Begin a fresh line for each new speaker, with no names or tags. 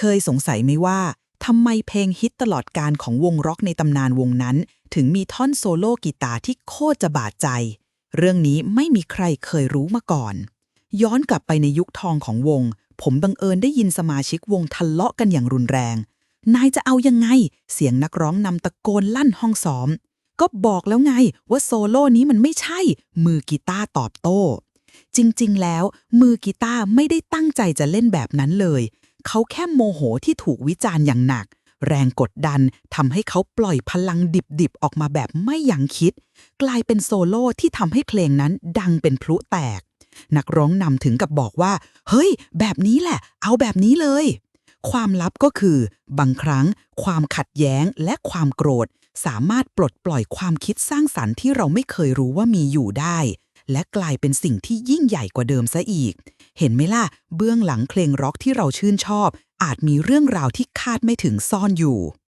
เคยสงสัยไหมว่าทำไมเพลงฮิตตลอดการของวงร็อกในตำนานวงนั้น ถึงมีท่อนโซโล่กีตาร์ที่โคตรจะบาดใจ เรื่องนี้ไม่มีใครเคยรู้มาก่อน ย้อนกลับไปในยุคทองของวง ผมบังเอิญได้ยินสมาชิกวงทะเลาะกันอย่างรุนแรง นายจะเอายังไง เสียงนักร้องนำตะโกนลั่นห้องซ้อม ก็บอกแล้วไงว่าโซโล่นี้มันไม่ใช่ มือกีตาร์ตอบโต้ จริงๆ แล้ว มือกีตาร์ไม่ได้ตั้งใจจะเล่นแบบนั้นเลย เขาแค่โมโหที่ถูกวิจารณ์อย่างหนัก แรงกดดันทำให้เขาปล่อยพลังดิบๆ ออกมาแบบไม่ยั้งคิด กลายเป็นโซโล่ที่ทำให้เพลงนั้นดังเป็นพลุแตก นักร้องนำถึงกับบอกว่า เฮ้ย แบบนี้แหละ เอาแบบนี้เลย ความลับก็คือ บางครั้ง ความขัดแย้งและความโกรธ สามารถปลดปล่อยความคิดสร้างสรรค์ที่เราไม่เคยรู้ว่ามีอยู่ได้ และกลายเป็นสิ่งที่ยิ่งใหญ่กว่าเดิมซะอีก เห็นไหมล่ะ เบื้องหลังเพลงร็อกที่เราชื่นชอบ อาจมีเรื่องราวที่คาดไม่ถึงซ่อนอยู่